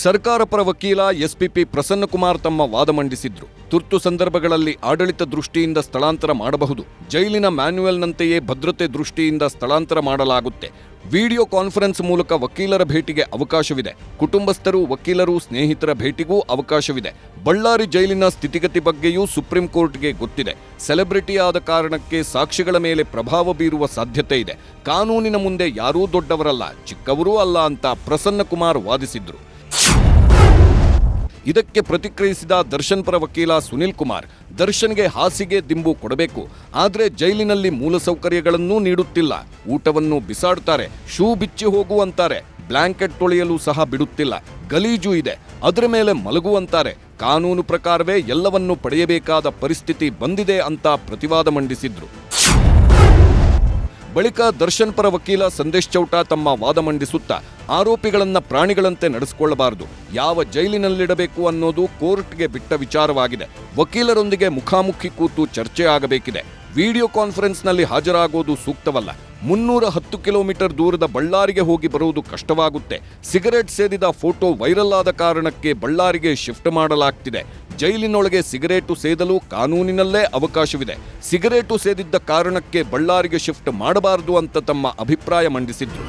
ಸರ್ಕಾರ ಪರ ವಕೀಲ ಎಸ್ಪಿಪಿ ಪ್ರಸನ್ನಕುಮಾರ್ ತಮ್ಮ ವಾದ ಮಂಡಿಸಿದ್ರು. ತುರ್ತು ಸಂದರ್ಭಗಳಲ್ಲಿ ಆಡಳಿತ ದೃಷ್ಟಿಯಿಂದ ಸ್ಥಳಾಂತರ ಮಾಡಬಹುದು. ಜೈಲಿನ ಮ್ಯಾನ್ಯುಯಲ್ನಂತೆಯೇ ಭದ್ರತೆ ದೃಷ್ಟಿಯಿಂದ ಸ್ಥಳಾಂತರ ಮಾಡಲಾಗುತ್ತೆ. ವಿಡಿಯೋ ಕಾನ್ಫರೆನ್ಸ್ ಮೂಲಕ ವಕೀಲರ ಭೇಟಿಗೆ ಅವಕಾಶವಿದೆ. ಕುಟುಂಬಸ್ಥರು, ವಕೀಲರು, ಸ್ನೇಹಿತರ ಭೇಟಿಗೂ ಅವಕಾಶವಿದೆ. ಬಳ್ಳಾರಿ ಜೈಲಿನ ಸ್ಥಿತಿಗತಿ ಬಗ್ಗೆಯೂ ಸುಪ್ರೀಂ ಕೋರ್ಟ್ಗೆ ಗೊತ್ತಿದೆ. ಸೆಲೆಬ್ರಿಟಿ ಆದ ಕಾರಣಕ್ಕೆ ಸಾಕ್ಷಿಗಳ ಮೇಲೆ ಪ್ರಭಾವ ಬೀರುವ ಸಾಧ್ಯತೆ ಇದೆ. ಕಾನೂನಿನ ಮುಂದೆ ಯಾರೂ ದೊಡ್ಡವರಲ್ಲ, ಚಿಕ್ಕವರೂ ಅಲ್ಲ ಅಂತ ಪ್ರಸನ್ನಕುಮಾರ್ ವಾದಿಸಿದ್ರು. ಇದಕ್ಕೆ ಪ್ರತಿಕ್ರಿಯಿಸಿದ ದರ್ಶನ್ ಪರ ವಕೀಲ ಸುನಿಲ್ ಕುಮಾರ್, ದರ್ಶನ್ಗೆ ಹಾಸಿಗೆ ದಿಂಬು ಕೊಡಬೇಕು, ಆದರೆ ಜೈಲಿನಲ್ಲಿ ಮೂಲಸೌಕರ್ಯಗಳನ್ನೂ ನೀಡುತ್ತಿಲ್ಲ. ಊಟವನ್ನು ಬಿಸಾಡುತ್ತಾರೆ ಶೂ ಬಿಚ್ಚಿ ಹೋಗುವಂತಾರೆ ಬ್ಲಾಂಕೆಟ್ ತೊಳೆಯಲು ಸಹ ಬಿಡುತ್ತಿಲ್ಲ. ಗಲೀಜು ಇದೆ, ಅದರ ಮೇಲೆ ಮಲಗುವಂತಾರೆ ಕಾನೂನು ಪ್ರಕಾರವೇ ಎಲ್ಲವನ್ನೂ ಪಡೆಯಬೇಕಾದ ಪರಿಸ್ಥಿತಿ ಬಂದಿದೆ ಅಂತ ಪ್ರತಿವಾದ ಮಂಡಿಸಿದ್ರು. ಬಳಿಕ ದರ್ಶನ್ ಪರ ವಕೀಲ ಸಂದೇಶ್ ಚೌಟ ತಮ್ಮ ವಾದ ಮಂಡಿಸುತ್ತಾ ಆರೋಪಿಗಳನ್ನ ಪ್ರಾಣಿಗಳಂತೆ ನಡೆಸಿಕೊಳ್ಳಬಾರದು. ಯಾವ ಜೈಲಿನಲ್ಲಿಡಬೇಕು ಅನ್ನೋದು ಕೋರ್ಟ್ಗೆ ಬಿಟ್ಟ ವಿಚಾರವಾಗಿದೆ. ವಕೀಲರೊಂದಿಗೆ ಮುಖಾಮುಖಿ ಕೂತು ಚರ್ಚೆ ಆಗಬೇಕಿದೆ. ವಿಡಿಯೋ ಕಾನ್ಫರೆನ್ಸ್ನಲ್ಲಿ ಹಾಜರಾಗೋದು ಸೂಕ್ತವಲ್ಲ. ಮುನ್ನೂರ ಹತ್ತು ಕಿಲೋಮೀಟರ್ ದೂರದ ಬಳ್ಳಾರಿಗೆ ಹೋಗಿ ಬರುವುದು ಕಷ್ಟವಾಗುತ್ತೆ. ಸಿಗರೆಟ್ ಸೇದಿದ ಫೋಟೋ ವೈರಲ್ ಆದ ಕಾರಣಕ್ಕೆ ಬಳ್ಳಾರಿಗೆ ಶಿಫ್ಟ್ ಮಾಡಲಾಗ್ತಿದೆ. ಜೈಲಿನೊಳಗೆ ಸಿಗರೇಟು ಸೇದಲು ಕಾನೂನಿನಲ್ಲೇ ಅವಕಾಶವಿದೆ. ಸಿಗರೇಟು ಸೇದಿದ್ದ ಕಾರಣಕ್ಕೆ ಬಳ್ಳಾರಿಗೆ ಶಿಫ್ಟ್ ಮಾಡಬಾರದು ಅಂತ ತಮ್ಮ ಅಭಿಪ್ರಾಯ ಮಂಡಿಸಿದ್ರು.